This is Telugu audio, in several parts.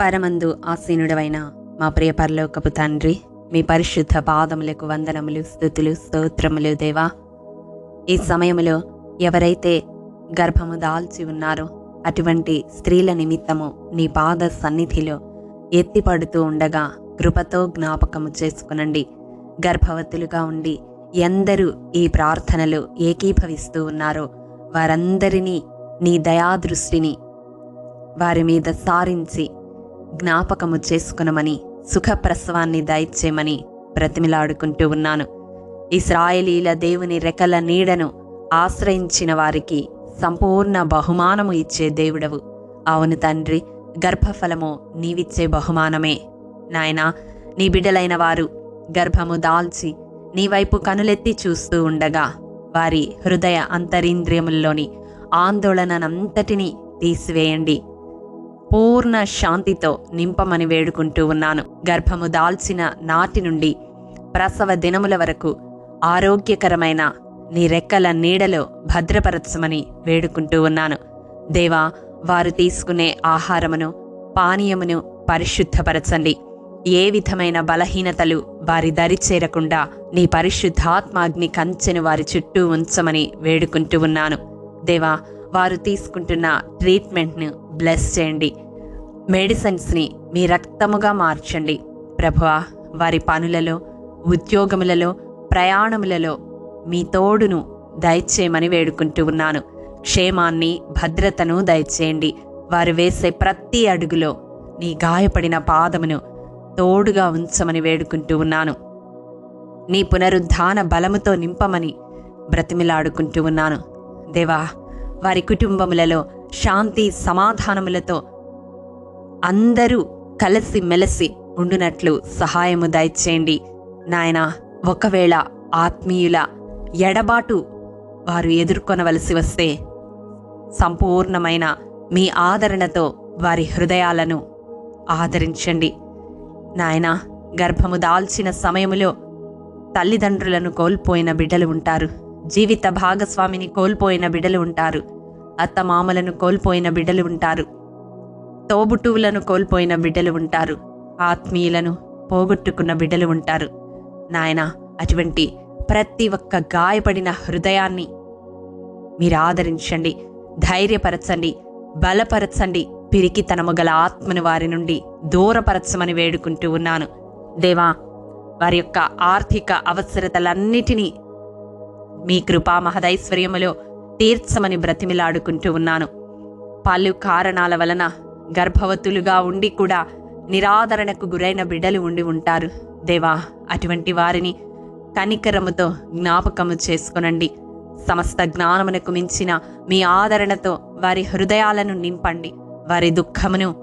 పరమందు ఆసీనుడవైన మా ప్రియ పరలోకపు తండ్రి మీ పరిశుద్ధ పాదములకు వందనములు స్థుతులు స్తోత్రములు దేవా. ఈ సమయములో ఎవరైతే గర్భము దాల్చి ఉన్నారో అటువంటి స్త్రీల నిమిత్తము నీ పాద సన్నిధిలో ఎత్తిపడుతూ ఉండగా కృపతో జ్ఞాపకము చేసుకునండి. గర్భవతులుగా ఉండి ఎందరూ ఈ ప్రార్థనలు ఏకీభవిస్తూ ఉన్నారో వారందరినీ నీ దయాదృష్టిని వారి మీద సారించి జ్ఞాపకము చేసుకునమని సుఖప్రసవాన్ని దయచేయమని బ్రతిమిలాడుకుంటూ ఉన్నాను. ఇస్రాయేలీల దేవుని రెక్కల నీడను ఆశ్రయించిన వారికి సంపూర్ణ బహుమానము ఇచ్చే దేవుడవు. అవును తండ్రి గర్భఫలము నీవిచ్చే బహుమానమే. నాయనా నీ బిడ్డలైన వారు గర్భము దాల్చి నీ వైపు కనులెత్తి చూస్తూ ఉండగా వారి హృదయ అంతరింద్రియముల్లోని ఆందోళననంతటినీ తీసివేయండి. పూర్ణ శాంతితో నింపమని వేడుకుంటూ ఉన్నాను. గర్భము దాల్చిన నాటి నుండి ప్రసవ దినముల వరకు ఆరోగ్యకరమైన నీ రెక్కల నీడలో భద్రపరచమని వేడుకుంటూ ఉన్నాను. దేవా వారు తీసుకునే ఆహారమును పానీయమును పరిశుద్ధపరచండి. ఏ విధమైన బలహీనతలు వారి దరి చేరకుండా నీ పరిశుద్ధాత్మాగ్ని కంచెను వారి చుట్టూ ఉంచమని వేడుకుంటూ ఉన్నాను. దేవా వారు తీసుకుంటున్న ట్రీట్మెంట్ను బ్లెస్ చేయండి. మెడిసిన్స్ని మీ రక్తముగా మార్చండి. ప్రభువా వారి పనులలో ఉద్యోగములలో ప్రయాణములలో మీ తోడును దయచేయమని వేడుకుంటూ ఉన్నాను. క్షేమాన్ని భద్రతను దయచేయండి. వారు వేసే ప్రతి అడుగులో నీ గాయపడిన పాదమును తోడుగా ఉంచమని వేడుకుంటూ ఉన్నాను. నీ పునరుద్ధాన బలముతో నింపమని బ్రతిమిలాడుకుంటూ ఉన్నాను. దేవా వారి కుటుంబములలో శాంతి సమాధానములతో అందరూ కలిసి మెలిసి ఉండునట్లు సహాయము దయచేయండి. నాయన ఒకవేళ ఆత్మీయుల ఎడబాటు వారు ఎదుర్కొనవలసి వస్తే సంపూర్ణమైన మీ ఆదరణతో వారి హృదయాలను ఆదరించండి. నాయన గర్భము దాల్చిన సమయములో తల్లిదండ్రులను కోల్పోయిన బిడ్డలు ఉంటారు. జీవిత భాగస్వామిని కోల్పోయిన బిడ్డలు ఉంటారు. అత్తమామలను కోల్పోయిన బిడ్డలు ఉంటారు. తోబుట్టువులను కోల్పోయిన బిడ్డలు ఉంటారు. ఆత్మీయులను పోగొట్టుకున్న బిడ్డలు ఉంటారు. నాయన అటువంటి ప్రతి ఒక్క గాయపడిన హృదయాన్ని మీరు ఆదరించండి ధైర్యపరచండి బలపరచండి. పిరికితనము గల ఆత్మను వారి నుండి దూరపరచమని వేడుకుంటూ ఉన్నాను. దేవా వారి యొక్క ఆర్థిక అవసరతలన్నిటినీ మీ కృపా మహదైశ్వర్యములో తీర్చమని బ్రతిమిలాడుకుంటూ ఉన్నాను. పలు కారణాల వలన గర్భవతులుగా ఉండి కూడా నిరాదరణకు గురైన బిడ్డలు ఉండి ఉంటారు. దేవా అటువంటి వారిని కనికరముతో జ్ఞాపకము చేసుకునండి. సమస్త జ్ఞానమునకు మించిన మీ ఆదరణతో వారి హృదయాలను నింపండి. వారి దుఃఖమును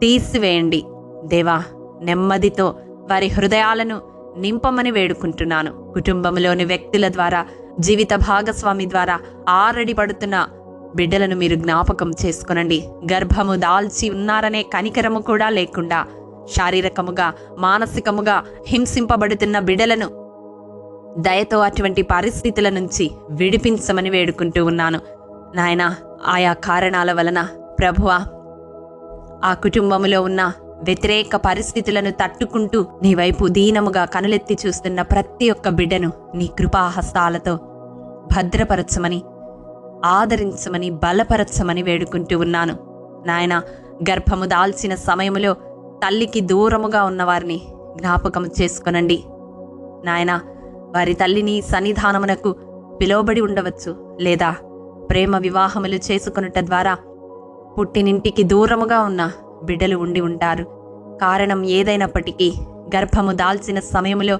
తీసివేయండి. దేవా నెమ్మదితో వారి హృదయాలను నింపమని వేడుకుంటున్నాను. కుటుంబంలోని వ్యక్తుల ద్వారా జీవిత భాగస్వామి ద్వారా ఆరడి పడుతున్న బిడ్డలను మీరు జ్ఞాపకం చేసుకునండి. గర్భము దాల్చి ఉన్నారనే కనికరము కూడా లేకుండా శారీరకముగా మానసికముగా హింసింపబడుతున్న బిడ్డలను దయతో అటువంటి పరిస్థితుల నుంచి విడిపించమని వేడుకుంటూ ఉన్నాను. నాయన ఆయా కారణాల వలన ప్రభువా ఆ కుటుంబములో ఉన్న వ్యతిరేక పరిస్థితులను తట్టుకుంటూ నీ వైపు దీనముగా కనులెత్తి చూస్తున్న ప్రతి ఒక్క బిడ్డను నీ కృపాహస్తాలతో భద్రపరచమని ఆదరించమని బలపరచమని వేడుకుంటూ ఉన్నాను. నాయన గర్భము దాల్చిన సమయములో తల్లికి దూరముగా ఉన్నవారిని జ్ఞాపకం చేసుకొనండి. నాయన వారి తల్లిని సన్నిధానమునకు పిలువబడి ఉండవచ్చు లేదా ప్రేమ వివాహములు చేసుకొనుట ద్వారా పుట్టినింటికి దూరముగా ఉన్న బిడ్డలు ఉండి ఉంటారు. కారణం ఏదైనప్పటికీ గర్భము దాల్చిన సమయములో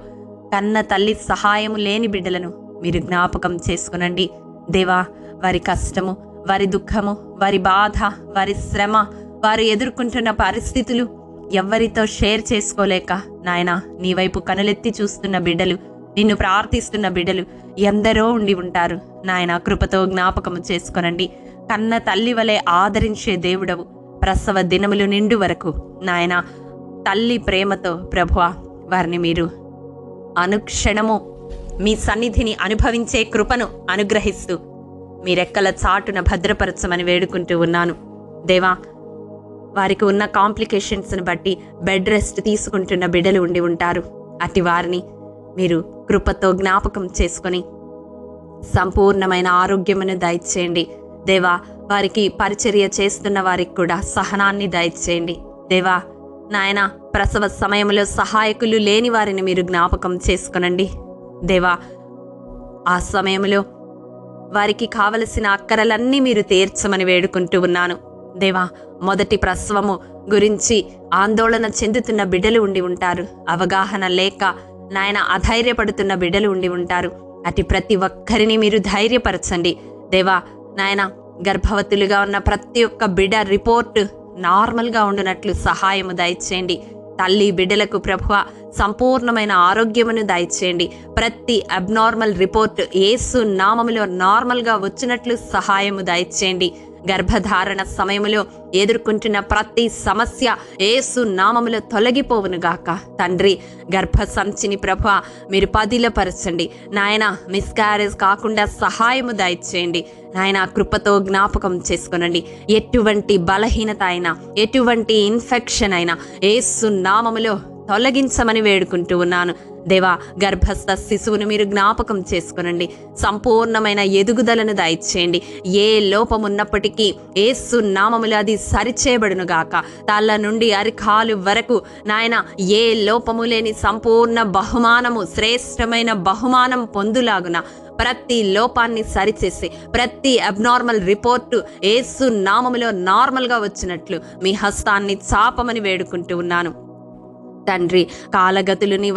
కన్న తల్లి సహాయము లేని బిడ్డలను మీరు జ్ఞాపకం చేసుకునండి. దేవా వారి కష్టము వారి దుఃఖము వారి బాధ వారి శ్రమ వారు ఎదుర్కొంటున్న పరిస్థితులు ఎవ్వరితో షేర్ చేసుకోలేక నాయన నీ వైపు కనులెత్తి చూస్తున్న బిడ్డలు నిన్ను ప్రార్థిస్తున్న బిడ్డలు ఎందరో ఉండి ఉంటారు. నాయన కృపతో జ్ఞాపకము చేసుకొనండి. కన్న తల్లి వలె ఆదరించే దేవుడవు ప్రసవ దినములు నిండు వరకు. నాయన తల్లి ప్రేమతో ప్రభువ వారిని మీరు అనుక్షణము మీ సన్నిధిని అనుభవించే కృపను అనుగ్రహిస్తూ మీరెక్కల చాటున భద్రపరచమని వేడుకుంటూ ఉన్నాను. దేవా వారికి ఉన్న కాంప్లికేషన్స్ని బట్టి బెడ్ రెస్ట్ తీసుకుంటున్న బిడ్డలు ఉండి ఉంటారు. అట్టి వారిని మీరు కృపతో జ్ఞాపకం చేసుకొని సంపూర్ణమైన ఆరోగ్యమును దయచేయండి. దేవా వారికి పరిచర్య చేస్తున్న వారికి కూడా సహనాన్ని దయచేయండి. దేవా నాయన ప్రసవ సమయంలో సహాయకులు లేని వారిని మీరు జ్ఞాపకం చేసుకునండి. దేవా ఆ సమయంలో వారికి కావలసిన అక్కరలన్నీ మీరు తీర్చమని వేడుకుంటూ ఉన్నాను. దేవా మొదటి ప్రసవము గురించి ఆందోళన చెందుతున్న బిడ్డలు ఉండి ఉంటారు. అవగాహన లేక నాయన అధైర్యపడుతున్న బిడ్డలు ఉండి ఉంటారు. అటు ప్రతి ఒక్కరిని మీరు ధైర్యపరచండి. దేవా నాయన గర్భవతులుగా ఉన్న ప్రతి ఒక్క బిడ రిపోర్ట్ నార్మల్గా ఉండునట్లు సహాయము దయచేయండి. తల్లి బిడ్డలకు ప్రభువ సంపూర్ణమైన ఆరోగ్యమును దయచేయండి. ప్రతి అబ్నార్మల్ రిపోర్ట్ ఏసు నామములో నార్మల్గా వచ్చినట్లు సహాయము దయచేయండి. గర్భధారణ సమయములో ఎదుర్కొంటున్న ప్రతి సమస్య ఏసు నామములో తొలగిపోవును గాక. తండ్రి గర్భ సంచిని ప్రభ మీరు పదిలపరచండి. నాయన మిస్క్యారేజ్ కాకుండా సహాయము దయచేయండి. నాయన కృపతో జ్ఞాపకం చేసుకునండి. ఎటువంటి బలహీనత అయినా ఎటువంటి ఇన్ఫెక్షన్ అయినా ఏసు నామములో తొలగించమని వేడుకుంటూ ఉన్నాను. దేవా గర్భస్థ శిశువును మీరు జ్ఞాపకం చేసుకునండి. సంపూర్ణమైన ఎదుగుదలను దయచేయండి. ఏ లోపం ఉన్నప్పటికీ ఏసు నామములు అది సరిచేయబడును గాక తల్ల నుండి అరికాలు వరకు నాయన ఏ లోపము లేని సంపూర్ణ బహుమానము శ్రేష్టమైన బహుమానం పొందులాగున ప్రతి లోపాన్ని సరిచేసి ప్రతి అబ్నార్మల్ రిపోర్టు ఏసు నామములో నార్మల్గా వచ్చినట్లు మీ హస్తాన్ని చాపమని వేడుకుంటూ ఉన్నాను. తండ్రి కాలగతులు నీ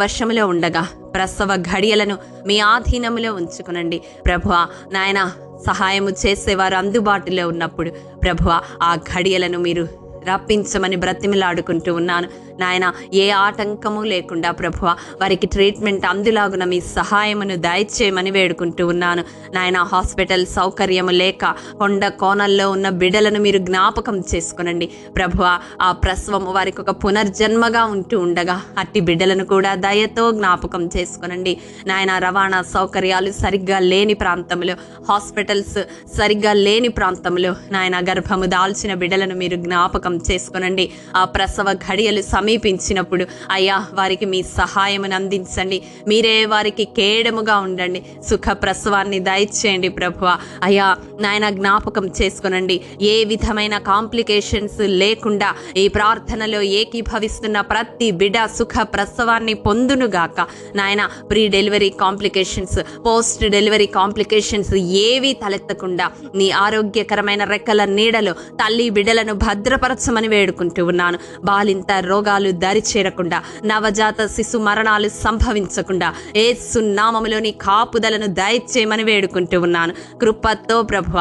ఉండగా ప్రసవ ఘడియలను మీ ఆధీనములో ఉంచుకునండి. ప్రభువ నాయన సహాయము చేసేవారు అందుబాటులో ఉన్నప్పుడు ప్రభువ ఆ ఘడియలను మీరు రప్పించమని బ్రతిమిలాడుకుంటూ ఉన్నాను. నాయన ఏ ఆటంకము లేకుండా ప్రభువ వారికి ట్రీట్మెంట్ అందులాగున మీ సహాయమును దయచేయమని వేడుకుంటూ ఉన్నాను. నాయన హాస్పిటల్ సౌకర్యము లేక కొండ కోణల్లో ఉన్న బిడలను మీరు జ్ఞాపకం చేసుకునండి. ప్రభువ ఆ ప్రసవము వారికి ఒక పునర్జన్మగా ఉంటూ ఉండగా అట్టి బిడ్డలను కూడా దయతో జ్ఞాపకం చేసుకునండి. నాయన రవాణా సౌకర్యాలు సరిగ్గా లేని ప్రాంతంలో హాస్పిటల్స్ సరిగ్గా లేని ప్రాంతంలో నాయన గర్భము దాల్చిన బిడ్డలను మీరు జ్ఞాపకం చేసుకునండి. ఆ ప్రసవ ఘడియలు సమీపించినప్పుడు అయ్యా వారికి మీ సహాయమును అందించండి. మీరే వారికి కేడముగా ఉండండి. సుఖ ప్రసవాన్ని దయచేయండి ప్రభువ. అయ్యా నాయన జ్ఞాపకం చేసుకునండి. ఏ విధమైన కాంప్లికేషన్స్ లేకుండా ఈ ప్రార్థనలో ఏకీభవిస్తున్న ప్రతి బిడ సుఖ ప్రసవాన్ని పొందునుగాక. నాయన pre delivery complications post delivery complications ఏవీ తలెత్తకుండా నీ ఆరోగ్యకరమైన రెక్కల నీడలో తల్లి బిడలను భద్రపరచు భద్రపరచమని వేడుకుంటూ ఉన్నాను. బాలింత రోగాలు దరి చేరకుండా నవజాత శిశు మరణాలు సంభవించకుండా ఏ సున్నామములోని కాపుదలను దయచేయమని వేడుకుంటూ ఉన్నాను. కృపతో ప్రభువ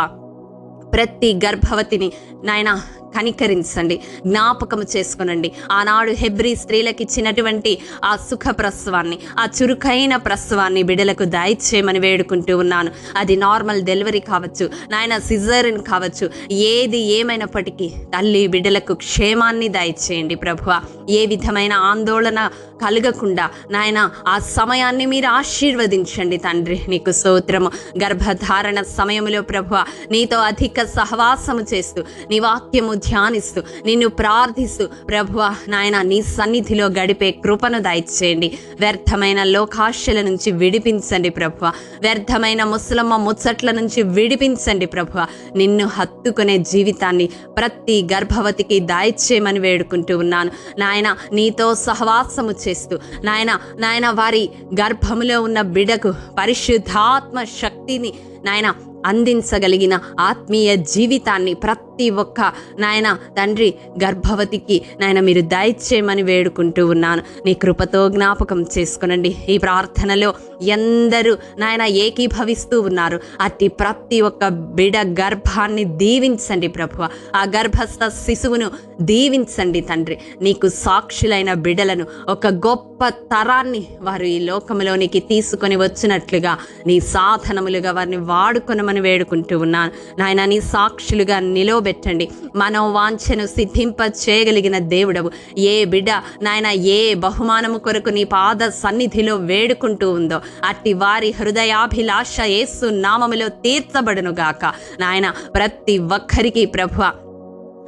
ప్రతి గర్భవతిని నాయన కనికరించండి జ్ఞాపకం చేసుకునండి. ఆనాడు హెబ్రి స్త్రీలకు ఇచ్చినటువంటి ఆ సుఖ ప్రసవాన్ని ఆ చురుకైన ప్రసవాన్ని బిడలకు దయచేయమని వేడుకుంటూ ఉన్నాను. అది నార్మల్ డెలివరీ కావచ్చు నాయన సిజరిన్ కావచ్చు ఏది ఏమైనప్పటికీ తల్లి బిడ్డలకు క్షేమాన్ని దయచేయండి ప్రభువ. ఏ విధమైన ఆందోళన కలగకుండా. నాయన ఆ సమయాన్ని మీరు ఆశీర్వదించండి తండ్రి. నీకు స్తోత్రము. గర్భధారణ సమయంలో ప్రభువ నీతో అధిక సహవాసము చేస్తూ నీ వాక్యము ధ్యానిస్తూ నిన్ను ప్రార్థిస్తూ ప్రభువ నాయన నీ సన్నిధిలో గడిపే కృపను దయచేయండి. వ్యర్థమైన లోకాశల నుంచి విడిపించండి ప్రభువ. వ్యర్థమైన ముసలమ్మ ముచ్చట్ల నుంచి విడిపించండి ప్రభువ. నిన్ను హత్తుకునే జీవితాన్ని ప్రతి గర్భవతికి దయచేయమని వేడుకుంటూ ఉన్నాను. నాయన నీతో సహవాసము చేస్తూ నాయన నాయన వారి గర్భములో ఉన్న బిడకు పరిశుద్ధాత్మ శక్తిని నాయన అందించగలిగిన ఆత్మీయ జీవితాన్ని ప్రతి ఒక్క నాయన తండ్రి గర్భవతికి నాయన మీరు దయచేయమని వేడుకుంటూ ఉన్నాను. నీ కృపతో జ్ఞాపకం చేసుకునండి. ఈ ప్రార్థనలో ఎందరూ నాయన ఏకీభవిస్తూ ఉన్నారు. అట్టి ప్రతి ఒక్క బిడ గర్భాన్ని దీవించండి ప్రభువ. ఆ గర్భస్థ శిశువును దీవించండి తండ్రి. నీకు సాక్షులైన బిడలను ఒక గొప్ప తరాన్ని వారు ఈ లోకంలోనికి తీసుకొని వచ్చినట్లుగా నీ సాధనములుగా వారిని వాడుకొనమని వేడుకుంటూ ఉన్నాను. నాయన నీ సాక్షులుగా నిలవబెట్టండి. మనోవాంఛను సిద్ధింప చేయగలిగిన దేవుడవు. ఏ బిడ్డ నాయన ఏ బహుమానము కొరకు నీ పాద సన్నిధిలో వేడుకుంటూ ఉందో అట్టి వారి హృదయాభిలాష యేసు నామములో తీర్చబడును గాక. నాయన ప్రతి ఒక్కరికి ప్రభువ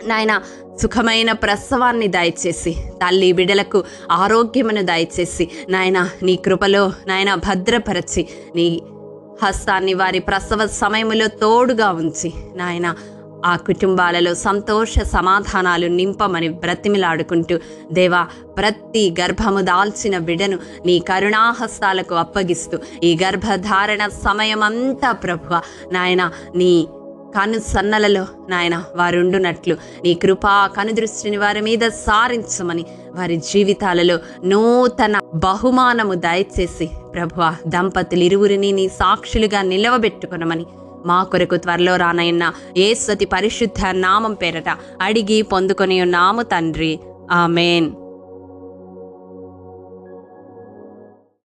నాయన సుఖమైన ప్రసవాన్ని దయచేసి తల్లి బిడలకు ఆరోగ్యమును దయచేసి నాయన నీ కృపలో నాయన భద్రపరచి నీ హస్తాన్ని వారి ప్రసవ సమయములో తోడుగా ఉంచి నాయన ఆ కుటుంబాలలో సంతోష సమాధానాలు నింపమని బ్రతిమిలాడుకుంటూ దేవా ప్రతి గర్భము దాల్చిన బిడను నీ కరుణాహస్తాలకు అప్పగిస్తూ ఈ గర్భధారణ సమయమంతా ప్రభువ నాయన నీ కను సన్నలలో నాయన వారుండునట్లు. నీ కృపా కనుదృష్టిని వారి మీద సారించమని వారి జీవితాలలో నూతన బహుమానము దయచేసి ప్రభువ దంపతులు ఇరువురిని నీ సాక్షులుగా నిలవబెట్టుకునమని మా కొరకు త్వరలో రానయ్యన్న ఏసతి పరిశుద్ధ నామం పేరట అడిగి పొందుకొని ఉన్నాము తండ్రి. ఆమెన్.